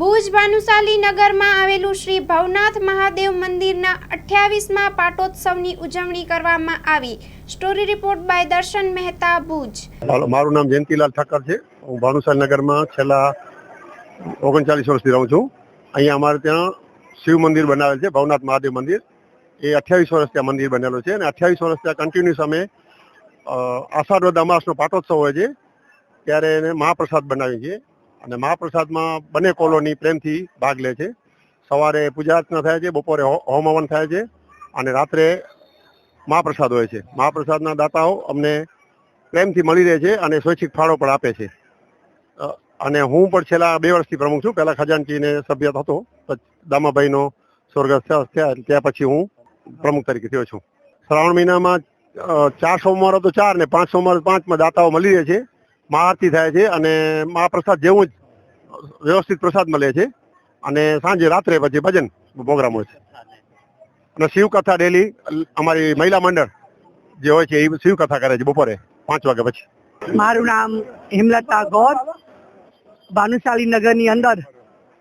ભુજ ભાનુશાલી નગરમાં આવેલું શ્રી ભવનાથ મહાદેવ મંદિરના અઠ્યાવીસમાં પાટોત્સવની ઉજવણી કરવામાં આવી. સ્ટોરી રિપોર્ટ બાય દર્શન મહેતા ભુજ. મારું નામ જયંતિલાલ ઠક્કર છે. હું ભાનુશાલી નગરમાં છેલ્લા ઓગણચાલીસ વર્ષથી રહું છું. અહીંયા અમારે ત્યાં શિવ મંદિર બનાવેલ છે, ભવનાથ મહાદેવ મંદિર. એ અઠ્યાવીસ વર્ષ ત્યાં મંદિર બનેલું છે અને અઠ્યાવીસ વર્ષ ત્યાં કન્ટિન્યુઅસ અમે આષાઢ અમાસનો પાટોત્સવ હોય છે, ત્યારે એને મહાપ્રસાદ બનાવીએ છીએ. અને મહાપ્રસાદમાં બંને કોલોની પ્રેમથી ભાગ લે છે. સવારે પૂજા અર્ચના થાય છે, બપોરે હોમ થાય છે અને રાત્રે મહાપ્રસાદ હોય છે. મહાપ્રસાદના દાતાઓ અમને પ્રેમથી મળી રહે છે અને સ્વૈચ્છિક ફાળો પણ આપે છે. અને હું પણ છેલ્લા બે વર્ષથી પ્રમુખ છું. પહેલાં ખજાનચીને સભ્ય હતો દામાભાઈનો સ્વર્ગસ્થ થયા ત્યાં પછી હું પ્રમુખ તરીકે થયો છું. શ્રાવણ મહિનામાં ચાર સોમવારો તો ચાર ને પાંચ સોમવાર પાંચમાં દાતાઓ મળી રહે છે. મહાઆરતી થાય છે અને મહાપ્રસાદ જેવું જ વ્યવસ્થિત પ્રસાદ મળે છે. અને સાંજે રાત્રે પછી ભજન પ્રોગ્રામ હોય છે. અને શિવકથા ડેલી અમારી મહિલા મંડળ જે હોય છે એ શિવકથા કરે છે બપોરે પાંચ વાગ્યા પછી. મારું નામ હિમલતા ગોર. ભાનુશાલી નગરની અંદર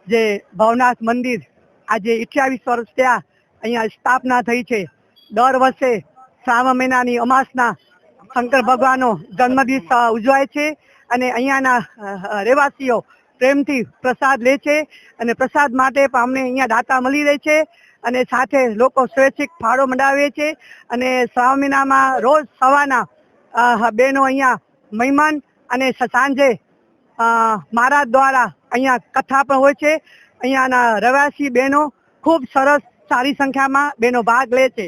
જે ભવનાથ મંદિર આજે અઠ્યાવીસ વર્ષ ત્યાં અહીંયા સ્થાપના થઈ છે. દર વર્ષે શ્રાવણ મહિનાની અમાસના શંકર ભગવાનનો જન્મદિવસ ઉજવાય છે અને અહીંયાના રહેવાસીઓ પ્રેમથી પ્રસાદ લે છે અને પ્રસાદ માટે પણ અમને અહીંયા દાતા મળી રહે છે અને સાથે લોકો સ્વૈચ્છિક ફાળો મંડાવે છે અને સ્વામીનામાં રોજ સવારના બહેનો અહીંયા મહેમાન અને સાંજે મહારાજ દ્વારા અહીંયા કથા પણ હોય છે. અહીંયાના રહેવાસી બહેનો ખૂબ સરસ સારી સંખ્યામાં બહેનો ભાગ લે છે.